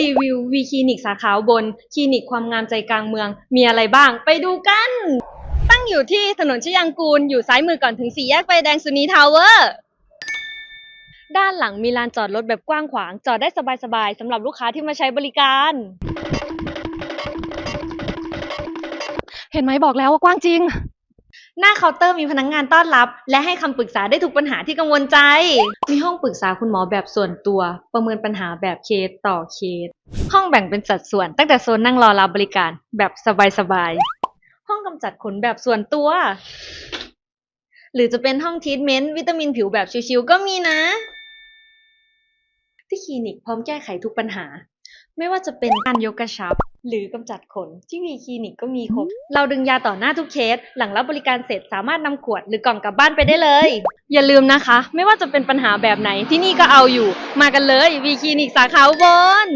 รีวิววีคลินิกสาขาบนคลินิกความงามใจกลางเมือง มีอะไรบ้าง ไปดูกัน ตั้งอยู่ที่ถนนชยังกูล อยู่ซ้ายมือก่อนถึงสี่แยกไฟแดงสุนีทาวเวอร์ด้านหลังมีลานจอดรถแบบกว้างขวาง จอดได้สบายๆสำหรับลูกค้าที่มาใช้บริการ เห็นไหมบอกแล้วว่ากว้างจริง หน้าเคาน์เตอร์มีพนักงงานต้อนรับ และให้คำปรึกษาได้ทุกปัญหาที่กังวลใจ มีห้องปรึกษาคุณหมอแบบส่วนตัว ประเมินปัญหาแบบเคสต่อเคส ห้องแบ่งเป็นสัดส่วน ตั้งแต่โซนนั่งรอรับบริการแบบสบายๆ ห้องกำจัดขนแบบส่วนตัว หรือจะเป็นห้องทรีทเมนต์วิตามินผิวแบบชิวๆก็มีนะ ที่คลินิกพร้อมแก้ไขทุกปัญหา ไม่ว่าจะเป็นการยกกระชับ หรือกำจัดขนที่วีคลินิกก็มีครบ เราดึงยาต่อหน้าทุกเคส หลังรับบริการเสร็จสามารถนำขวดหรือกล่องกลับบ้านไปได้เลย อย่าลืมนะคะ ไม่ว่าจะเป็นปัญหาแบบไหนที่นี่ก็เอาอยู่ มากันเลยวีคลินิกสาขาอุบล